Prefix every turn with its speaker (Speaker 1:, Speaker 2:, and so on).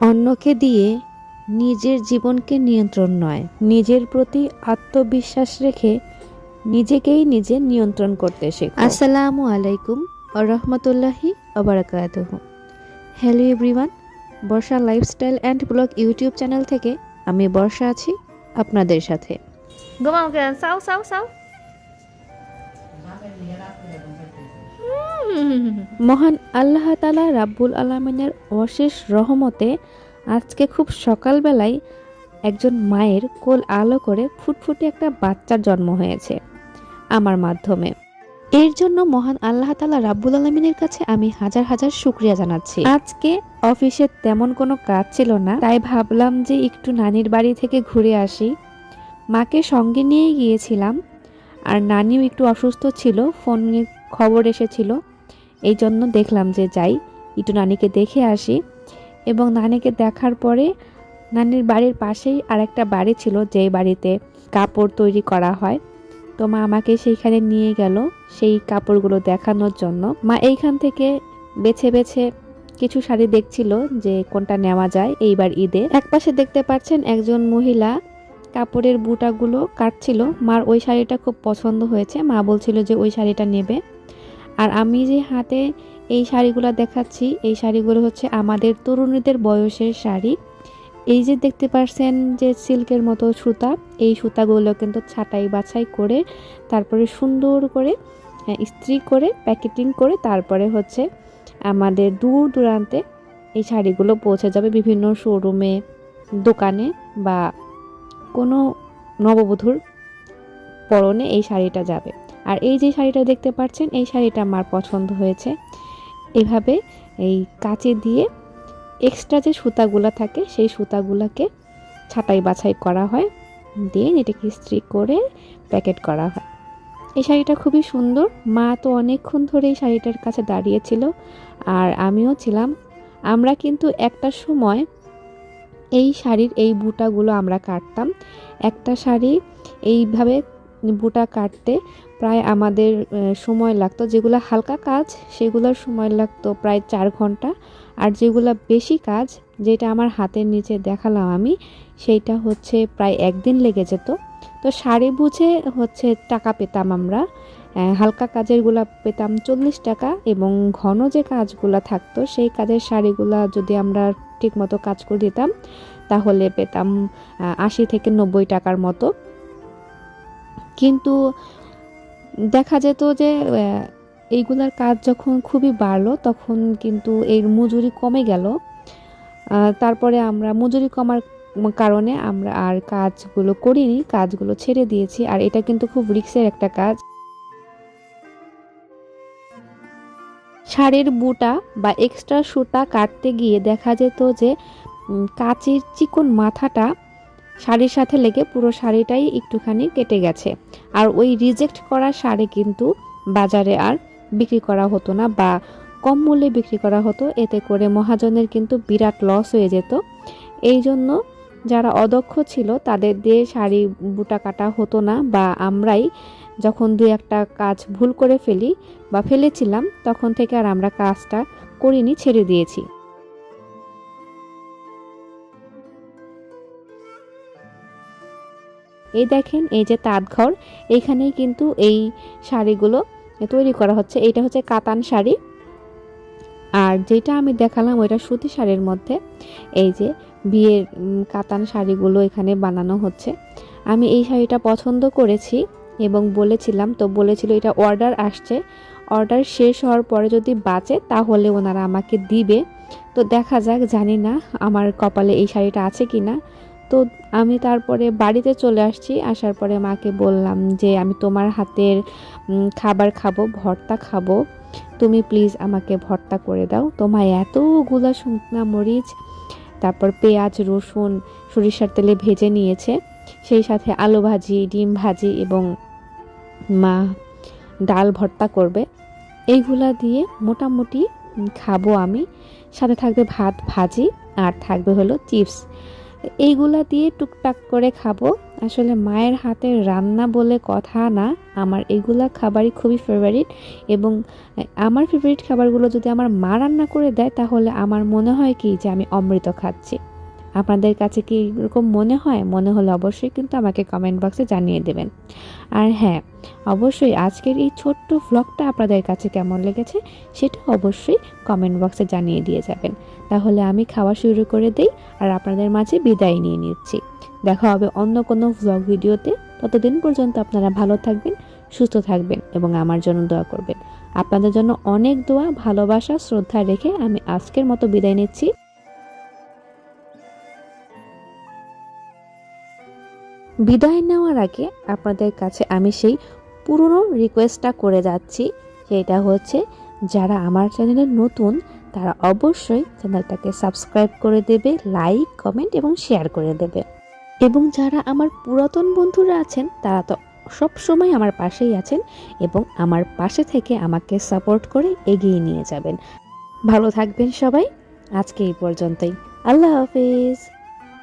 Speaker 1: অন্যকে দিয়ে নিজের জীবনকে নিয়ন্ত্রণ নয়। নিজের প্রতি আত্মবিশ্বাস রেখে নিজেকেই নিজে নিয়ন্ত্রণ করতে শেখো। আসসালামু আলাইকুম রহমতুল্লাহি আবরাকাতুহ hello everyone Barsha lifestyle and blog YouTube channel থেকে আমি বর্ষা আছি আপনাদের সাথে।
Speaker 2: ঘুমাও কেন চাও চাও চাও
Speaker 1: মহান আল্লাহ তালা রাব্বুল আলমিনের অশেষ রহমতে আজকে খুব সকালবেলায় একজন মায়ের কোল আলো করে ফুটফুটে একটা বাচ্চার জন্ম হয়েছে আমার মাধ্যমে। এর জন্য মহান আল্লাহ তালা রাব্বুল আলমিনের কাছে আমি হাজার হাজার শুক্রিয়া জানাচ্ছি। আজকে অফিসে তেমন কোনো কাজ ছিল না, তাই ভাবলাম যে একটু নানির বাড়ি থেকে ঘুরে আসি। মাকে সঙ্গে নিয়ে গিয়েছিলাম, আর নানিও একটু অসুস্থ ছিল, ফোনে খবর এসেছিল। এই জন্য দেখলাম যে যাই একটু নানিকে দেখে আসি এবং নানিকে দেখার পরে নানির বাড়ির পাশেই আরেকটা বাড়ি ছিল যেই বাড়িতে কাপড় তৈরি করা হয়। তো মা আমাকে সেইখানে নিয়ে গেল সেই কাপড়গুলো দেখানোর জন্য। মা এইখান থেকে বেছে বেছে কিছু শাড়ি দেখছিল যে কোনটা নেওয়া যায় এইবার ঈদে। একপাশে দেখতে পাচ্ছেন একজন মহিলা কাপড়ের বুটাগুলো কাটছিল। মার ওই শাড়িটা খুব পছন্দ হয়েছে। মা বলছিল যে ওই শাড়িটা নেবে। আর আমি যে হাতে এই শাড়িগুলো দেখাচ্ছি, এই শাড়িগুলো হচ্ছে আমাদের তরুণীদের বয়সের শাড়ি। এই যে দেখতে পাচ্ছেন যে সিল্কের মতো সুতা, এই সুতাগুলো কিন্তু ছাটাই বাছাই করে, তারপরে সুন্দর করে ইস্ত্রি করে, প্যাকেটিং করে, তারপরে হচ্ছে আমাদের দূর দূরান্তে এই শাড়িগুলো পৌঁছে যাবে বিভিন্ন শোরুমে, দোকানে বা কোনো নববধূর পরনে এই শাড়িটা যাবে। আর এই যে শাড়িটা দেখতে পাচ্ছেন, এই শাড়িটা আমার পছন্দ হয়েছে। এভাবে এই কাঁচি দিয়ে এক্সট্রা যে সুতাগুলো থাকে, সেই সুতাগুলোকে ছাটাই বাছাই করা হয়। দিয়ে এটাকে ইস্ত্রি করে প্যাকেট করা হয়। এই শাড়িটা খুবই সুন্দর। মা তো অনেকক্ষণ ধরে এই শাড়িটার কাছে দাঁড়িয়েছিল। আর আমিও ছিলাম। আমরা কিন্তু একটা সময় এই শাড়ির এই বুটাগুলো আমরা কাটতাম। একটা শাড়ি এইভাবে বুটা কাটতে প্রায় আমাদের সময় লাগতো। যেগুলো হালকা কাজ, সেগুলোর সময় লাগতো প্রায় চার ঘণ্টা। আর যেগুলো বেশি কাজ, যেটা আমার হাতের নিচে দেখালাম আমি, সেইটা হচ্ছে প্রায় একদিন লেগে যেত। তো শাড়ি বুঝে হচ্ছে টাকা পেতাম আমরা। হালকা কাজেরগুলো পেতাম চল্লিশ টাকা এবং ঘন যে কাজগুলো থাকতো, সেই কাজের শাড়িগুলা যদি আমরা ঠিকমতো কাজ করে দিতাম, তাহলে পেতাম আশি থেকে নব্বই টাকার মতো। কিন্তু দেখা যেত যে এইগুলার কাজ যখন খুবই বাড়লো, তখন কিন্তু এর মজুরি কমে গেল। তারপরে আমরা মজুরি কমার কারণে আমরা আর কাজগুলো করিনি, কাজগুলো ছেড়ে দিয়েছি, আর এটা কিন্তু খুব রিক্সের একটা কাজ। শাড়ির বুটা বা এক্সট্রা সুতা কাটতে গিয়ে দেখা যেত যে কাচের চিকন মাথাটা শাড়ির সাথে লেগে পুরো শাড়িটাই একটুখানি কেটে গেছে। আর ওই রিজেক্ট করা শাড়ি কিন্তু বাজারে আর বিক্রি করা হতো না বা কম মূল্যে বিক্রি করা হতো। এতে করে মহাজনের কিন্তু বিরাট লস হয়ে যেত। এই জন্য যারা অদক্ষ ছিল তাদের দিয়ে শাড়ি বুটা কাটা হতো না বা আমরাই যখন দু একটা কাজ ভুল করে ফেলি বা ফেলেছিলাম তখন থেকে আর আমরা কাজটা করিনি, ছেড়ে দিয়েছি। এই দেখেন, এই যে তাঁতঘর এইখানেই কিন্তু এই শাড়িগুলো তৈরি করা হচ্ছে। এটা হচ্ছে কাতান শাড়ি। আর যেটা আমি দেখালাম, ওইটা সুতি শাড়ির মধ্যে। এই যে বিয়ের কাতান শাড়িগুলো এখানে বানানো হচ্ছে। আমি এই শাড়িটা পছন্দ করেছি এবং বলেছিলাম, তো বলেছিল এটা অর্ডার আসছে। অর্ডার শেষ হওয়ার পরে যদি বাঁচে, তাহলে ওনারা আমাকে দিবে। তো দেখা যাক, জানি না আমার কপালে এই শাড়িটা আছে কি না তো আমি তারপরে বাড়িতে চলে আসছি। আসার পরে মাকে বললাম যে, আমি তোমার হাতের খাবার খাব, ভর্তা খাব। তুমি প্লিজ আমাকে ভর্তা করে দাও। তো মা এতগুলা শুকনা মরিচ, তারপর পেঁয়াজ, রসুন, সরিষার তেলে ভেজে নিয়েছে। সেই সাথে আলু ভাজি, ডিম ভাজি এবং মা ডাল ভর্তা করবে। এইগুলা দিয়ে মোটামুটি খাব আমি। সাথে থাকবে ভাত ভাজি আর থাকবে হলো চিপস। এইগুলা দিয়ে টুকটাক করে খাব। আসলে মায়ের হাতের রান্না বলে কথা না। আমার এগুলা খাবারই খুবই ফেভারিট এবং আমার ফেভারিট খাবারগুলো যদি আমার মা রান্না করে দেয়, তাহলে আমার মনে হয় কি যে আমি অমৃত খাচ্ছি। আপনাদের কাছে কি এরকম মনে হয়? মনে হলে অবশ্যই কিন্তু আমাকে কমেন্ট বক্সে জানিয়ে দেবেন। আর হ্যাঁ অবশ্যই আজকের এই ছোট্ট ভ্লগটা আপনাদের কাছে কেমন লেগেছে সেটা অবশ্যই কমেন্ট বক্সে জানিয়ে দিয়ে যাবেন। তাহলে আমি খাওয়া শুরু করে দেই আর আপনাদের মাঝে বিদায় নিয়ে নিচ্ছি। দেখা হবে অন্য কোনো ভ্লগ ভিডিওতে। ততদিন পর্যন্ত আপনারা ভালো থাকবেন, সুস্থ থাকবেন এবং আমার জন্য দোয়া করবেন। আপনাদের জন্য অনেক দোয়া, ভালোবাসা, শ্রদ্ধা রেখে আমি আজকের মতো বিদায় নিচ্ছি। বিদায় নেওয়ার আগে আপনাদের কাছে আমি সেই পুরনো রিকোয়েস্টটা করে যাচ্ছি, সেটা হচ্ছে যারা আমার চ্যানেলে নতুন, তারা অবশ্যই চ্যানেলটাকে সাবস্ক্রাইব করে দেবে লাইক কমেন্ট এবং শেয়ার করে দেবে। এবং যারা আমার পুরাতন বন্ধুরা আছেন, তারা তো সব সময় আমার পাশেই আছেন এবং আমার পাশে থেকে আমাকে সাপোর্ট করে এগিয়ে নিয়ে যাবেন। ভালো থাকবেন সবাই, আজকে এই পর্যন্তই। আল্লাহ হাফিজ।